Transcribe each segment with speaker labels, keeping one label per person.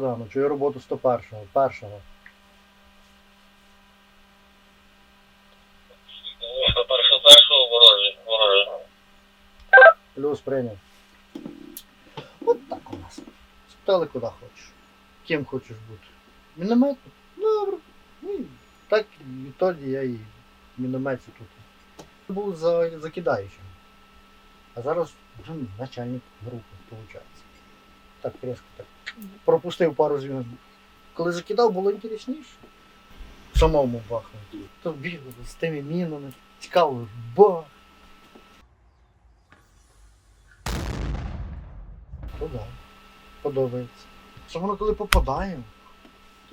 Speaker 1: Богдановичу, ну, я роботу 101-го, першого.
Speaker 2: Що першого першого ворожі, ворожі.
Speaker 1: Плюс прийняв. От так у нас. Спитали куди хочеш. Ким хочеш бути. Мінометом? Добре. Ну, і так відтоді я і в мінометі тут. Був за, закидаючим. А зараз начальник групи, виходить. Так різко так. Пропустив пару зв'язків. Коли закидав, було інтересніше. Самому бахнути. То бігали з тими мінами. Цікаво, бах. То да. Подобається. Особливо коли попадаємо.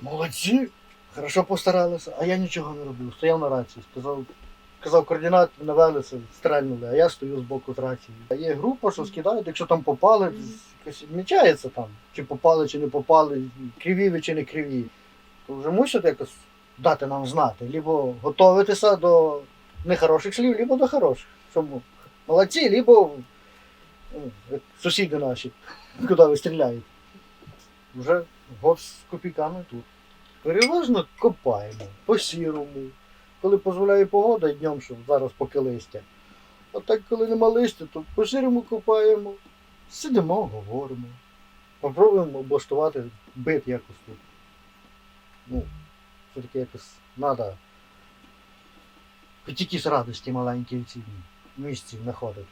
Speaker 1: Молодці! Хорошо постаралися, а я нічого не робив. Стояв на рації, сказав, казав координат, навелися, стрельнули, а я стою з боку. А є група, що скидають, якщо там попали, якось відмічається там, чи попали, чи не попали, криві ви чи не криві. То вже мусять якось дати нам знати. Либо готуватися до нехороших слів, либо до хороших. Щоб молодці, либо ну, як сусіди наші, куди ви стріляєте. Вже год з копійками тут. Переважно копаємо по сірому. Коли дозволяє погода днем, що зараз поки листя. А так, коли нема листя, то по сірому копаємо, сидимо, говоримо. Попробуємо облаштувати бит якось тут. Ну, все-таки якось треба хоч якісь радості маленькі в цій місці знаходити.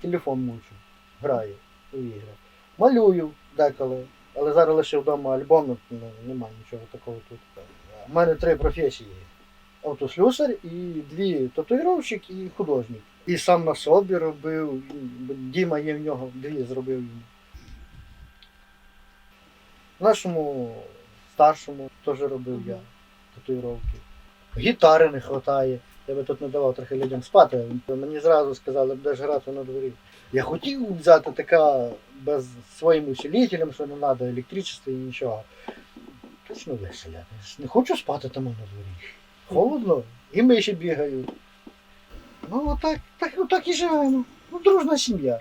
Speaker 1: Телефон мучу, граю у ігри. Малюю деколи, але зараз лише вдома альбом, ну, немає нічого такого тут. У мене три професії. Автослюсар і дві татуїровщик і художник. І сам на собі робив, Діма є в нього, дві зробив йому. Нашому старшому теж робив я татуїровки. Гітари не вистачає. Я би тут не давав трохи людям спати. Мені зразу сказали, будеш грати на дворі. Я хотів взяти така без своїм усилителем, що не треба електричества і нічого. Точно веселя. Не хочу спати там на дворі. Холодно, і миші бігають. Ну, отак, так, отак і живемо. Ну, дружна сім'я.